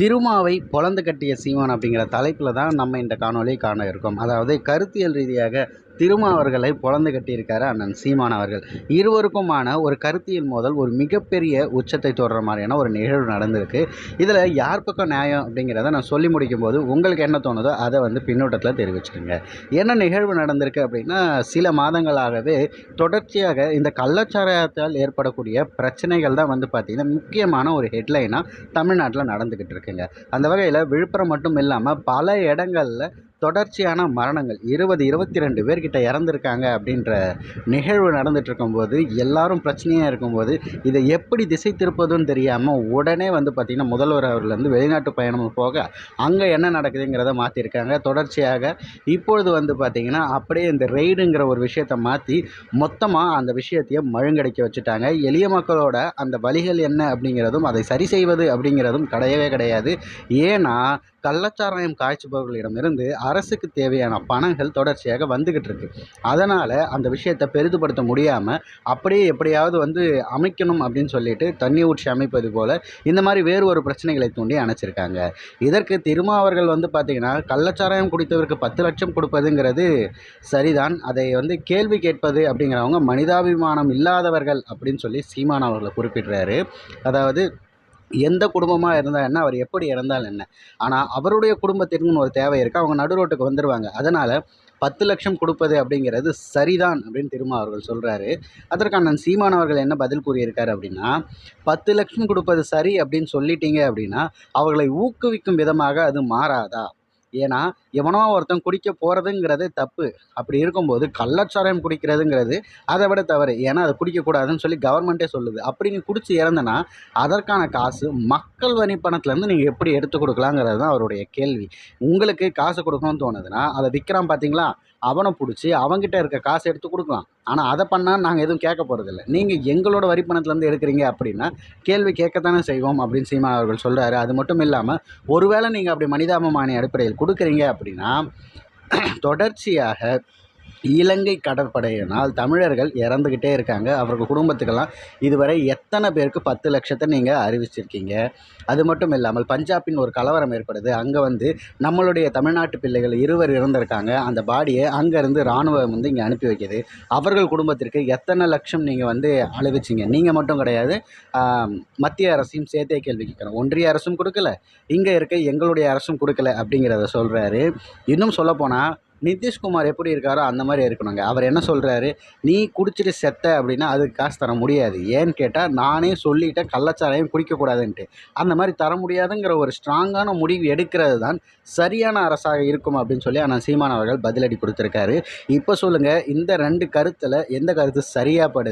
திருமாவை பொளந்து கட்டிய சீமான் அப்படிங்கிற தலைப்பில் தான் நம்ம இந்த காணொளி காண இருக்கோம். அதாவது கருத்தியல் ரீதியாக திருமாவர்களை அவர்களை கட்டியிருக்காரு அண்ணன் சீமான் அவர்கள். இருவருக்குமான ஒரு கருத்தியல் மோதல் ஒரு மிகப்பெரிய உச்சத்தை தொடர மாதிரியான ஒரு நிகழ்வு நடந்திருக்கு. இதில் யார் பக்கம் நியாயம் அப்படிங்கிறத நான் சொல்லி முடிக்கும் போது உங்களுக்கு என்ன தோணுதோ அதை வந்து பின்னூட்டத்தில் தெரிவிச்சுக்கோங்க. என்ன நிகழ்வு நடந்திருக்கு அப்படின்னா சில மாதங்களாகவே தொடர்ச்சியாக இந்த கள்ளச்சாராயத்தால் ஏற்படக்கூடிய பிரச்சனைகள் தான் வந்து பார்த்திங்கன்னா முக்கியமான ஒரு ஹெட்லைனாக தமிழ்நாட்டில் நடந்துக்கிட்டு இருக்குங்க. அந்த வகையில் விழுப்புரம் மட்டும் இல்லாமல் பல இடங்களில் தொடர்ச்சியான மரணங்கள். இருபது இருபத்தி ரெண்டு பேர்கிட்ட இறந்துருக்காங்க அப்படின்ற நிகழ்வு நடந்துட்டு இருக்கும்போது எல்லாரும் பிரச்சனையாக இருக்கும்போது இதை எப்படி திசை திருப்பதுன்னு தெரியாமல் உடனே வந்து பார்த்திங்கன்னா முதல்வர் அவர்கள் வந்து வெளிநாட்டு பயணம் போக அங்கே என்ன நடக்குதுங்கிறத மாற்றிருக்காங்க தொடர்ச்சியாக இப்பொழுது வந்து பார்த்திங்கன்னா அப்படியே இந்த ரெய்டுங்கிற ஒரு விஷயத்தை மாற்றி மொத்தமாக அந்த விஷயத்தையே மழுங்கடைக்க வச்சுட்டாங்க. எளிய மக்களோட அந்த வழிகள் என்ன அப்படிங்கிறதும் அதை சரி செய்வது அப்படிங்கிறதும் கிடையவே கிடையாது. ஏன்னா கள்ளச்சாராயம் காய்ச்சுபவர்களிடமிருந்து அரசுக்கு தேவையான பணங்கள் தொடர்ச்சியாக வந்துக்கிட்டு இருக்கு. அதனால் அந்த விஷயத்தை பெரிதுபடுத்த முடியாமல் அப்படியே எப்படியாவது வந்து அமைக்கணும் அப்படின்னு சொல்லிட்டு தண்ணி ஊற்றி அமைப்பது போல் இந்த மாதிரி வேறு ஒரு பிரச்சனைகளை தூண்டி அணைச்சிருக்காங்க. இதற்கு திருமாவர்கள் வந்து பார்த்திங்கன்னா கள்ளச்சாராயம் குடித்தவருக்கு பத்து லட்சம் கொடுப்பதுங்கிறது சரிதான். அதை வந்து கேள்வி கேட்பது அப்படிங்கிறவங்க மனிதாபிமானம் இல்லாதவர்கள் அப்படின்னு சொல்லி சீமான் அவர்களை குறிப்பிடுறாரு. அதாவது எந்த குடும்பமாக இருந்தால் என்ன அவர் எப்படி இறந்தால் என்ன? ஆனால் அவருடைய குடும்பத்திற்குன்னு ஒரு தேவை இருக்குது அவங்க நடு ரோட்டுக்கு வந்துடுவாங்க அதனால் பத்து லட்சம் கொடுப்பது அப்படிங்கிறது சரிதான் அப்படின்னு திருமா அவர்கள் சொல்கிறாரு அதற்கான சீமான் அவர்கள் என்ன பதில் கூறியிருக்காரு அப்படின்னா பத்து லட்சம் கொடுப்பது சரி அப்படின்னு சொல்லிட்டீங்க அப்படின்னா அவர்களை ஊக்குவிக்கும் விதமாக அது மாறாதா? ஏன்னா எவனோ ஒருத்தன் குடிக்க போகிறதுங்கிறது தப்பு. அப்படி இருக்கும்போது கள்ளச்சாராயம் குடிக்கிறதுங்கிறது அதை விட தவறு. ஏன்னா அதை குடிக்கக்கூடாதுன்னு சொல்லி கவர்மெண்ட்டே சொல்லுது. அப்படி நீ குடிச்சு இறந்தனா அதற்கான காசு மக்கள் வரி பணத்துலேருந்து நீங்கள் எப்படி எடுத்து கொடுக்கலாங்கிறது தான் அவருடைய கேள்வி. உங்களுக்கு காசு கொடுக்கணும்னு தோணுதுன்னா அதை விற்கிறான் பார்த்தீங்களா அவனை பிடிச்சி அவங்ககிட்ட இருக்க காசு எடுத்து கொடுக்கலாம். ஆனால் அதை பண்ணால் நாங்கள் எதுவும் கேட்க போகிறதில்ல நீங்கள் எங்களோட வரி பணத்துலேருந்து எடுக்கிறீங்க அப்படின்னா கேள்வி கேட்கத்தானே செய்வோம் அப்படின்னு சீமா அவர்கள் சொல்கிறாரு அது மட்டும் இல்லாமல் ஒருவேளை நீங்கள் அப்படி மனிதாபமான அடிப்படையில் கொடுக்குறீங்க அப்படின்னா தொடர்ச்சியாக இலங்கை கடற்படையினால் தமிழர்கள் இறந்துக்கிட்டே இருக்காங்க. அவர்கள் குடும்பத்துக்கெல்லாம் இதுவரை எத்தனை பேருக்கு பத்து லட்சத்தை நீங்கள் அறிவிச்சிருக்கீங்க? அது மட்டும் இல்லாமல் பஞ்சாபின் ஒரு கலவரம் ஏற்படுது. அங்கே வந்து நம்மளுடைய தமிழ்நாட்டு பிள்ளைகள் இருவர் இறந்திருக்காங்க. அந்த பாடியை அங்கேருந்து இராணுவம் வந்து இங்கே அனுப்பி வைக்கிது. அவர்கள் குடும்பத்திற்கு எத்தனை லட்சம் நீங்கள் வந்து அழிவிச்சிங்க? நீங்கள் மட்டும் கிடையாது மத்திய அரசையும் சேர்த்தே கேள்வி கேட்குறோம் ஒன்றிய அரசும் கொடுக்கல இங்கே இருக்க எங்களுடைய அரசும் கொடுக்கல அப்படிங்கிறத சொல்கிறாரு இன்னும் சொல்லப்போனால் நிதிஷ்குமார் எப்படி இருக்காரோ அந்த மாதிரி இருக்கணுங்க. அவர் என்ன சொல்கிறாரு நீ குடிச்சிட்டு செத்த அப்படின்னா அதுக்கு காசு தர முடியாது. ஏன்னு கேட்டால் நானே சொல்லிட்டேன் கள்ளச்சாராயம் குடிக்கக்கூடாதுன்ட்டு. அந்த மாதிரி தர முடியாதுங்கிற ஒரு ஸ்ட்ராங்கான முடிவு எடுக்கிறது தான் சரியான அரசாக இருக்கும் அப்படின்னு சொல்லி ஆனால் சீமான் அவர்கள் பதிலடி கொடுத்துருக்காரு. இப்போ சொல்லுங்கள் இந்த ரெண்டு கருத்தில் எந்த கருத்து சரியாக படுது?